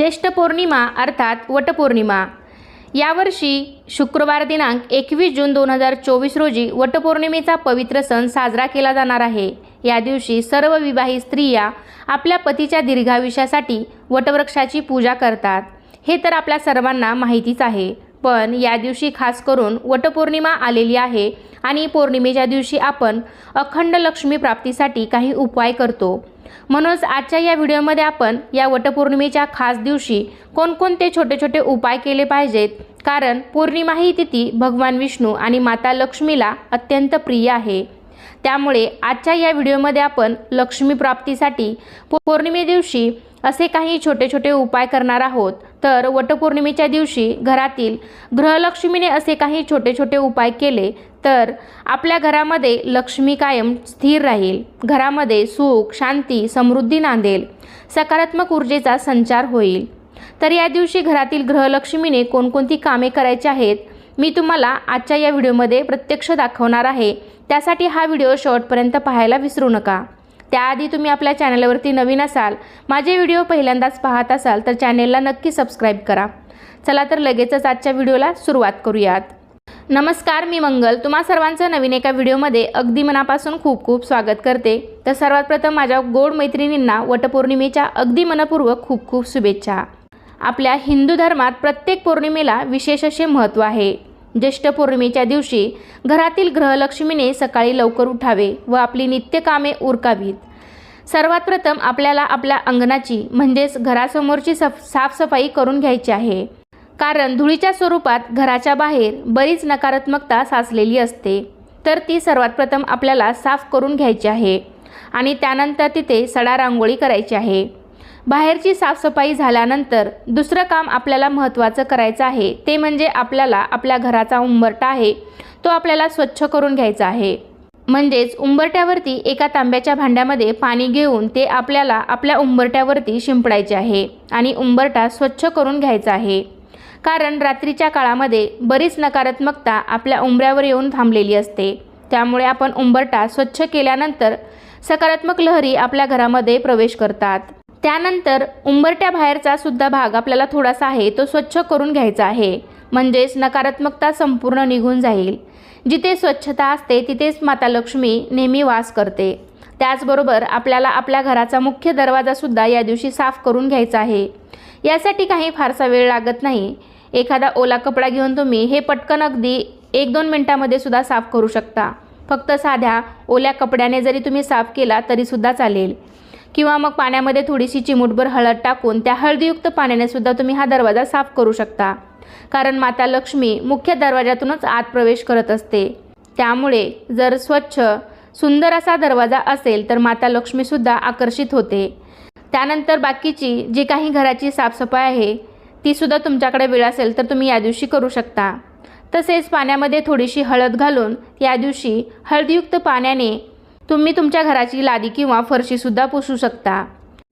ज्येष्ठ पौर्णिमा अर्थात वटपौर्णिमा. यावर्षी शुक्रवार दिनांक एकवीस जून दोन हजार चोवीस रोजी वटपौर्णिमेचा पवित्र सण साजरा केला जाणार आहे. या दिवशी सर्व विवाहित स्त्रिया आपल्या पतीच्या दीर्घायुष्यासाठी वटवृक्षाची पूजा करतात. हे तर आपल्या सर्वांना माहितीच आहे. पण या दिवशी खास करून वटपौर्णिमा आलेली आहे आणि पौर्णिमेच्या दिवशी आपण अखंड लक्ष्मी प्राप्तीसाठी काही उपाय करतो. म्हणूनच आजच्या या व्हिडिओमध्ये आपण या वटपौर्णिमेच्या खास दिवशी कोणकोणते छोटे छोटे उपाय केले पाहिजेत? कारण पौर्णिमा ही तिथी भगवान विष्णू आणि माता लक्ष्मीला अत्यंत प्रिय आहे. त्यामुळे आजच्या या व्हिडिओमध्ये आपण लक्ष्मी प्राप्तीसाठी पौर्णिमे दिवशी असे काही छोटे छोटे उपाय करणार आहोत. तर वटपौर्णिमेच्या दिवशी घरातील ग्रहलक्ष्मीने असे काही छोटे छोटे उपाय केले तर आपल्या घरामध्ये लक्ष्मी कायम स्थिर राहील. घरामध्ये सुख शांती समृद्धी नांदेल. सकारात्मक ऊर्जेचा संचार होईल. तर या दिवशी घरातील ग्रहलक्ष्मीने कोणकोणती कामे करायची आहेत मी तुम्हाला आजच्या या व्हिडिओमध्ये प्रत्यक्ष दाखवणार आहे. त्यासाठी हा व्हिडिओ शेवटपर्यंत पाहायला विसरू नका. त्याआधी तुम्ही आपल्या चॅनलवरती नवीन असाल माझे व्हिडिओ पहिल्यांदाच पाहत असाल तर चॅनेलला नक्की सबस्क्राईब करा. चला तर लगेचच आजच्या व्हिडिओला सुरुवात करूयात. नमस्कार मी मंगल. तुम्हा सर्वांचं नवीन एका व्हिडिओमध्ये अगदी मनापासून खूप खूप स्वागत करते. तर सर्वात प्रथम माझ्या गोड मैत्रिणींना वटपौर्णिमेच्या अगदी मनपूर्वक खूप खूप शुभेच्छा. आपल्या हिंदू धर्मात प्रत्येक पौर्णिमेला विशेष असे महत्त्व आहे. ज्येष्ठ पौर्णिमेच्या दिवशी घरातील ग्रहलक्ष्मीने सकाळी लवकर उठावे व आपली नित्यकामे उरकावीत. सर्वात प्रथम आपल्याला आपल्या अंगणाची म्हणजेच घरासमोरची सफ साफसफाई करून घ्यायची आहे. कारण धुळीच्या स्वरूपात घराच्या बाहेर बरीच नकारात्मकता साचलेली असते. तर ती सर्वात प्रथम आपल्याला साफ करून घ्यायची आहे आणि त्यानंतर तिथे सडा रांगोळी करायची आहे. बाहेरची साफसफाई झाल्यानंतर दुसरं काम आपल्याला महत्त्वाचं करायचं आहे ते म्हणजे आपल्याला आपल्या घराचा उंबरटा आहे तो आपल्याला स्वच्छ करून घ्यायचा आहे. म्हणजेच उंबरट्यावरती एका तांब्याच्या भांड्यामध्ये पाणी घेऊन ते आपल्याला आपल्या उंबरट्यावरती शिंपडायचे आहे आणि उंबरटा स्वच्छ करून घ्यायचा आहे. कारण रात्रीच्या काळामध्ये बरीच नकारात्मकता आपल्या उंबऱ्यावर येऊन थांबलेली असते. त्यामुळे आपण उंबरटा स्वच्छ केल्यानंतर सकारात्मक लहरी आपल्या घरामध्ये प्रवेश करतात. त्यानंतर उंबरट्या बाहेरचा सुद्धा भाग आपल्याला थोडासा आहे तो स्वच्छ करून घ्यायचा आहे. म्हणजेच नकारात्मकता संपूर्ण निघून जाईल. जिथे स्वच्छता असते तिथेच माता लक्ष्मी नेहमी वास करते. त्याचबरोबर आपल्याला आपल्या घराचा मुख्य दरवाजासुद्धा या दिवशी साफ करून घ्यायचा आहे. यासाठी काही फारसा वेळ लागत नाही. एखादा ओला कपडा घेऊन तुम्ही हे पटकन अगदी एक दोन मिनटामध्ये सुद्धा साफ करू शकता. फक्त साध्या ओल्या कपड्याने जरी तुम्ही साफ केला तरीसुद्धा चालेल. किंवा मग पाण्यामध्ये थोडीशी चिमूटभर हळद टाकून त्या हळदीयुक्त पाण्याने सुद्धा तुम्ही हा दरवाजा साफ करू शकता. कारण माता लक्ष्मी मुख्य दरवाजातूनच आत प्रवेश करत असते. त्यामुळे जर स्वच्छ सुंदर असा दरवाजा असेल तर माता लक्ष्मीसुद्धा आकर्षित होते. त्यानंतर बाकीची जी काही घराची साफसफाई आहे तीसुद्धा तुमच्याकडे वेळ असेल तर तुम्ही या दिवशी करू शकता. तसेच पाण्यामध्ये थोडीशी हळद घालून या दिवशी हळदीयुक्त पाण्याने तुम्ही तुमच्या घराची लादी किंवा फरशीसुद्धा पुसू शकता.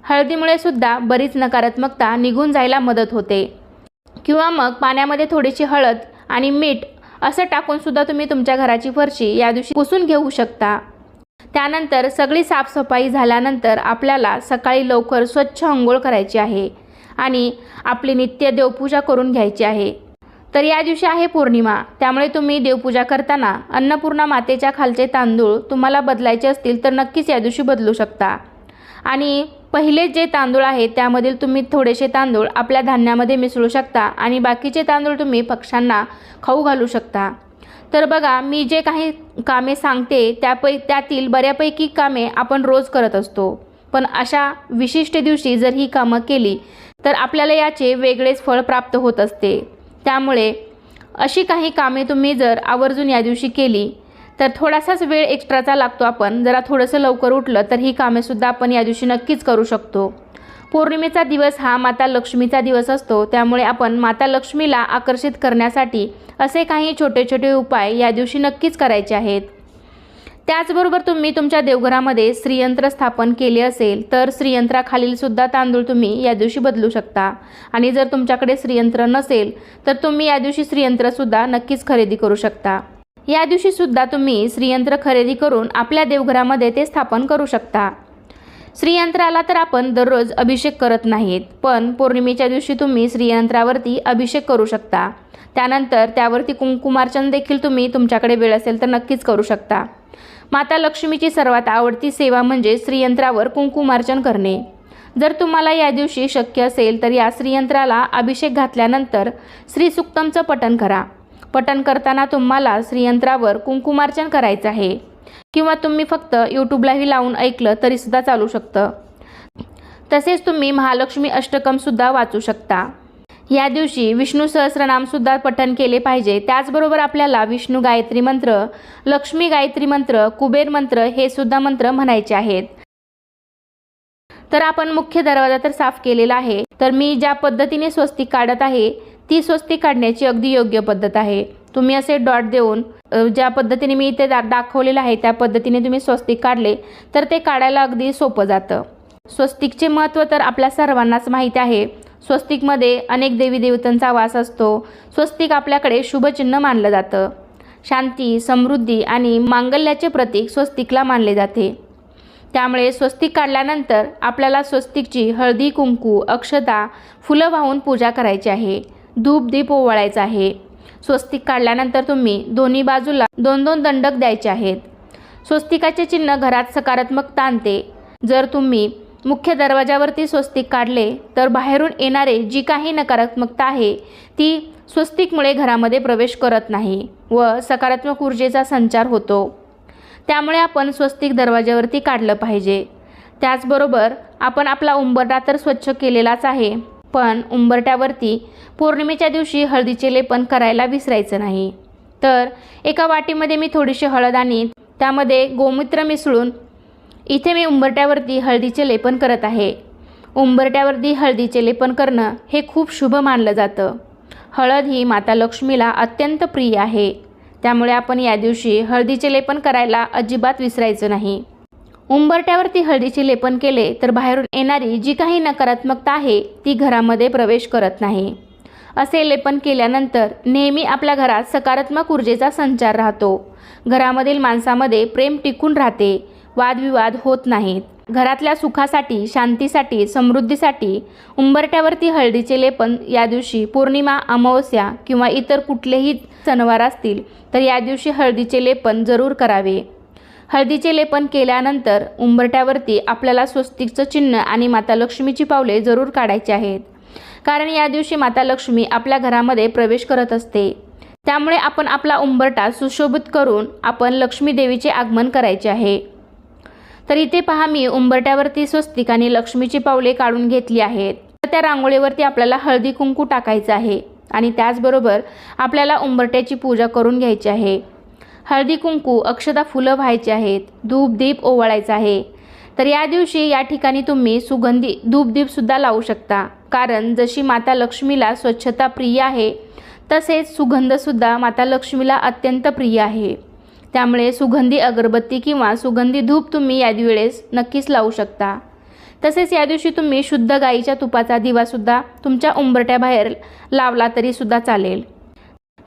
हळदीमुळे सुद्धा बरीच नकारात्मकता निघून जायला मदत होते. किंवा मग पाण्यामध्ये थोडीशी हळद आणि मीठ असं टाकूनसुद्धा तुम्ही तुमच्या घराची फरशी या दिवशी पुसून घेऊ शकता. त्यानंतर सगळी साफसफाई झाल्यानंतर आपल्याला सकाळी लवकर स्वच्छ अंघोळ करायची आहे आणि आपली नित्य देवपूजा करून घ्यायची आहे. तर या दिवशी आहे पौर्णिमा. त्यामुळे तुम्ही देवपूजा करताना अन्नपूर्णा मातेच्या खालचे तांदूळ तुम्हाला बदलायचे असतील तर नक्कीच या दिवशी बदलू शकता. आणि पहिले जे तांदूळ आहेत त्यामधील तुम्ही थोडेसे तांदूळ आपल्या धान्यामध्ये मिसळू शकता आणि बाकीचे तांदूळ तुम्ही पक्ष्यांना खाऊ घालू शकता. तर बघा मी जे काही कामे सांगते त्यापै त्यातील बऱ्यापैकी कामे आपण रोज करत असतो. पण अशा विशिष्ट दिवशी जर ही कामं केली तर आपल्याला याचे वेगळेच फळ प्राप्त होत असते. त्यामुळे अशी काही कामे तुम्ही जर आवर्जून या दिवशी केली तर थोडासाच वेळ एक्स्ट्राचा लागतो आपण. जरा थोडंसं लवकर उठलं तर ही कामेसुद्धा आपण या दिवशी नक्कीच करू शकतो. पौर्णिमेचा दिवस हा माता लक्ष्मीचा दिवस असतो. त्यामुळे आपण माता लक्ष्मीला आकर्षित करण्यासाठी असे काही छोटे छोटे उपाय या दिवशी नक्कीच करायचे आहेत. त्याचबरोबर तुम्ही तुमच्या देवघरामध्ये श्रीयंत्र स्थापन केले असेल तर श्रीयंत्राखालील सुद्धा तांदूळ तुम्ही या दिवशी बदलू शकता. आणि जर तुमच्याकडे श्रीयंत्र नसेल तर तुम्ही या दिवशी श्रीयंत्रसुद्धा नक्कीच खरेदी करू शकता. या दिवशी सुद्धा तुम्ही श्रीयंत्र खरेदी करून आपल्या देवघरामध्ये ते स्थापन करू शकता. श्रीयंत्राला तर आपण दररोज अभिषेक करत नाहीत पण पौर्णिमेच्या दिवशी तुम्ही श्रीयंत्रावरती अभिषेक करू शकता. त्यानंतर त्यावरती कुंकुमार्चन देखील तुम्ही तुमच्याकडे वेळ असेल तर नक्कीच करू शकता. माता लक्ष्मीची सर्वात आवडती सेवा म्हणजे श्रीयंत्रावर कुंकुमार्चन करणे. जर तुम्हाला या दिवशी शक्य असेल तर या श्रीयंत्राला अभिषेक घातल्यानंतर श्रीसुक्तमचं पठण करा. पठण करताना तुम्हाला श्रीयंत्रावर कुंकुमार्चन करायचं आहे. किंवा तुम्ही फक्त यूट्यूबलाही लावून ऐकलं तरीसुद्धा चालू शकतं. तसेच तुम्ही महालक्ष्मी अष्टकमसुद्धा वाचू शकता. या दिवशी विष्णू सहस्रनामसुद्धा पठन केले पाहिजे. त्याचबरोबर आपल्याला विष्णू गायत्री मंत्र लक्ष्मी गायत्री मंत्र कुबेर मंत्र हे सुद्धा मंत्र म्हणायचे आहेत. तर आपण मुख्य दरवाजा तर साफ केलेला आहे. तर मी ज्या पद्धतीने स्वस्तिक काढत आहे ती स्वस्तिक काढण्याची अगदी योग्य पद्धत आहे. तुम्ही असे डॉट देऊन ज्या पद्धतीने मी इथे दा दाखवलेलं आहे त्या पद्धतीने तुम्ही स्वस्तिक काढले तर ते काढायला अगदी सोपं जातं. स्वस्तिकचे महत्त्व तर आपल्या सर्वांनाच माहीत आहे. स्वस्तिकमध्ये अनेक देवी देवतांचा वास असतो. स्वस्तिक आपल्याकडे शुभचिन्ह मानलं जातं. शांती समृद्धी आणि मांगल्याचे प्रतीक स्वस्तिकला मानले जाते. त्यामुळे स्वस्तिक काढल्यानंतर आपल्याला स्वस्तिकची हळदी कुंकू अक्षता फुलं वाहून पूजा करायची आहे. धूप दीप ओवाळायचा आहे. स्वस्तिक काढल्यानंतर तुम्ही दोन्ही बाजूला दोन दोन दंडक द्यायचे आहेत. स्वस्तिकाचे चिन्ह घरात सकारात्मकता आणते जर तुम्ही मुख्य दरवाजावरती स्वस्तिक काढले तर बाहेरून येणारे जी काही नकारात्मकता आहे ती स्वस्तिकमुळे घरामध्ये प्रवेश करत नाही व सकारात्मक ऊर्जेचा संचार होतो. त्यामुळे आपण स्वस्तिक दरवाजावरती काढलं पाहिजे. त्याचबरोबर आपण आपला उंबरडा तर स्वच्छ केलेलाच आहे पण उंबरट्यावरती पौर्णिमेच्या दिवशी हळदीचे लेपन करायला विसरायचं नाही. तर एका वाटीमध्ये मी थोडीशी हळद आणि त्यामध्ये गोमूत्र मिसळून इथे मी उंबरट्यावरती हळदीचे लेपन करत आहे. उंबरट्यावरती हळदीचे लेपन करणं हे खूप शुभ मानलं जातं. हळद ही माता लक्ष्मीला अत्यंत प्रिय आहे. त्यामुळे आपण या दिवशी हळदीचे लेपन करायला अजिबात विसरायचं नाही. उंबरट्यावरती हळदीचे लेपन केले तर बाहेरून येणारी जी काही नकारात्मकता आहे ती घरामध्ये प्रवेश करत नाही. असे लेपन केल्यानंतर नेहमी आपल्या घरात सकारात्मक ऊर्जेचा संचार राहतो. घरामधील माणसामध्ये प्रेम टिकून राहते वादविवाद होत नाहीत. घरातल्या सुखासाठी शांतीसाठी समृद्धीसाठी उंबरट्यावरती हळदीचे लेपन या दिवशी पौर्णिमा अमावस्या किंवा इतर कुठलेही सणवार असतील तर या दिवशी हळदीचे लेपन जरूर करावे. हळदीचे लेपन केल्यानंतर उंबरट्यावरती आपल्याला स्वस्तिकचं चिन्ह आणि माता लक्ष्मीची पावले जरूर काढायची आहेत. कारण या दिवशी माता लक्ष्मी आपल्या घरामध्ये प्रवेश करत असते. त्यामुळे आपण आपला उंबरटा सुशोभित करून आपण लक्ष्मी देवीचे आगमन करायचे आहे. तर इथे पहा मी उंबरट्यावरती स्वस्तिक आणि लक्ष्मीची पावले काढून घेतली आहेत. तर त्या रांगोळीवरती आपल्याला हळदी कुंकू टाकायचं आहे आणि त्याचबरोबर आपल्याला उंबरट्याची पूजा करून घ्यायची आहे. हळदी कुंकू अक्षता फुलं व्हायची आहेत धूपदीप ओवाळायचा आहे. तर या दिवशी या ठिकाणी तुम्ही सुगंधी धूपदीपसुद्धा लावू शकता. कारण जशी माता लक्ष्मीला स्वच्छता प्रिय आहे तसेच सुगंधसुद्धा माता लक्ष्मीला अत्यंत प्रिय आहे. त्यामुळे सुगंधी अगरबत्ती किंवा सुगंधी धूप तुम्ही या वेळेस नक्कीच लावू शकता. तसेच या दिवशी तुम्ही शुद्ध गाईच्या तुपाचा दिवासुद्धा तुमच्या उंबरट्याबाहेर लावला तरीसुद्धा चालेल.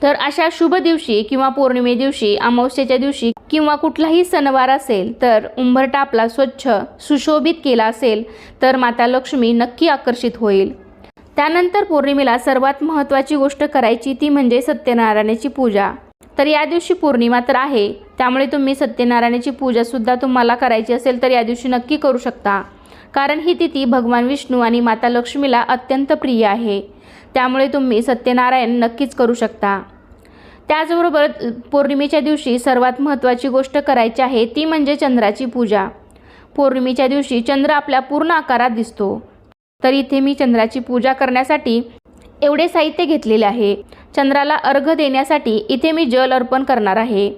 तर अशा शुभ दिवशी किंवा पौर्णिमे दिवशी अमावस्येच्या दिवशी किंवा कुठलाही सणवार असेल तर उंबरटा आपला स्वच्छ सुशोभित केला असेल तर माता लक्ष्मी नक्की आकर्षित होईल. त्यानंतर पौर्णिमेला सर्वात महत्त्वाची गोष्ट करायची ती म्हणजे सत्यनारायणाची पूजा. तर या दिवशी पौर्णिमा तर आहे त्यामुळे तुम्ही सत्यनारायणाची पूजासुद्धा तुम्हाला करायची असेल तर या दिवशी नक्की करू शकता. कारण ही तिथी भगवान विष्णू आणि माता लक्ष्मीला अत्यंत प्रिय आहे. त्यामुळे तुम्ही सत्यनारायण नक्कीच करू शकता. त्याचबरोबर पौर्णिमेच्या दिवशी सर्वात महत्त्वाची गोष्ट करायची आहे ती म्हणजे चंद्राची पूजा. पौर्णिमेच्या दिवशी चंद्र आपल्या पूर्ण आकारात दिसतो. तर इथे मी चंद्राची पूजा करण्यासाठी एवढे साहित्य घेतलेले आहे. चंद्राला अर्घ देण्यासाठी इथे मी जल अर्पण करणार आहे.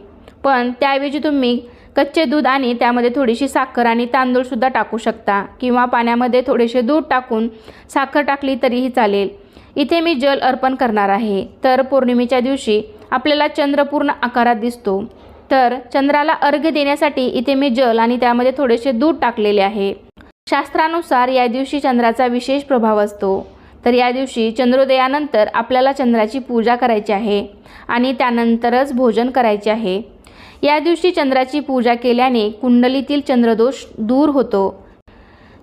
पण त्याऐवजी तुम्ही कच्चे दूध आणि त्यामध्ये थोडीशी साखर आणि तांदूळसुद्धा टाकू शकता किंवा पाण्यामध्ये थोडेसे दूध टाकून साखर टाकली तरीही चालेल. इथे मी जल अर्पण करणार आहे. तर पौर्णिमेच्या दिवशी आपल्याला चंद्र पूर्ण आकारात दिसतो. तर चंद्राला अर्घ्य देण्यासाठी इथे मी जल आणि त्यामध्ये थोडेसे दूध टाकलेले आहे. शास्त्रानुसार या दिवशी चंद्राचा विशेष प्रभाव असतो. तर या दिवशी चंद्रोदयानंतर आपल्याला चंद्राची पूजा करायची आहे आणि त्यानंतरच भोजन करायचे आहे. या दिवशी चंद्राची पूजा केल्याने कुंडलीतील चंद्रदोष दूर होतो.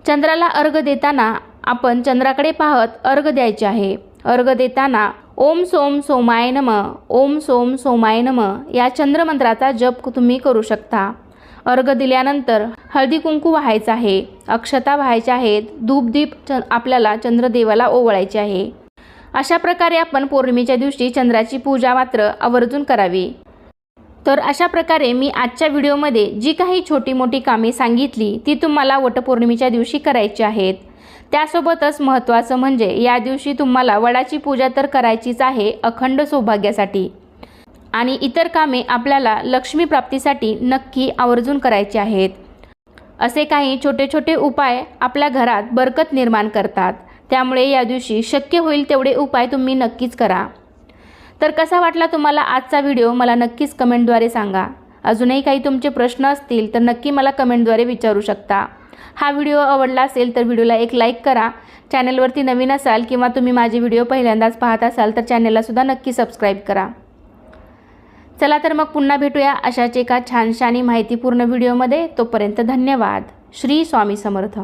चंद्राला अर्घ देताना आपण चंद्राकडे पाहत अर्घ द्यायचे आहे. अर्घ देताना ओम सोम सोमाय नम ओम सोम सोमाय नम या चंद्रमंत्राचा जप तुम्ही करू शकता. अर्घ दिल्यानंतर हळदी कुंकू व्हायचं आहे. अक्षता व्हायच्या आहेत. धूपदीप च आपल्याला चंद्रदेवाला ओवळायचे आहे. अशा प्रकारे आपण पौर्णिमेच्या दिवशी चंद्राची पूजा मात्र आवर्जून करावी. तर अशा प्रकारे मी आजच्या व्हिडिओमध्ये जी काही छोटी मोठी कामे सांगितली ती तुम्हाला वटपौर्णिमेच्या दिवशी करायची आहेत. त्यासोबतच महत्त्वाचं म्हणजे या दिवशी तुम्हाला वडाची पूजा तर करायचीच आहे अखंड सौभाग्यासाठी. आणि इतर कामे आपल्याला लक्ष्मी प्राप्तीसाठी नक्की आवर्जून करायची आहेत. असे काही छोटे छोटे उपाय आपल्या घरात बरकत निर्माण करतात. त्यामुळे या दिवशी शक्य होईल तेवढे उपाय तुम्ही नक्कीच करा. तर कसा वाटला तुम्हाला आजचा व्हिडिओ मला नक्कीच कमेंटद्वारे सांगा. अजूनही काही तुमचे प्रश्न असतील तर नक्की मला कमेंटद्वारे विचारू शकता. हा व्हिडिओ आवडला असेल तर व्हिडिओला एक लाईक करा. चॅनलवरती नवीन असाल किंवा तुम्ही माझे व्हिडिओ पहिल्यांदाच पाहत असाल तर चॅनललासुद्धा नक्की सबस्क्राईब करा. चला तर मग पुन्हा भेटूया अशाच एका छानशानी माहितीपूर्ण व्हिडिओमध्ये. तोपर्यंत धन्यवाद. श्री स्वामी समर्थ.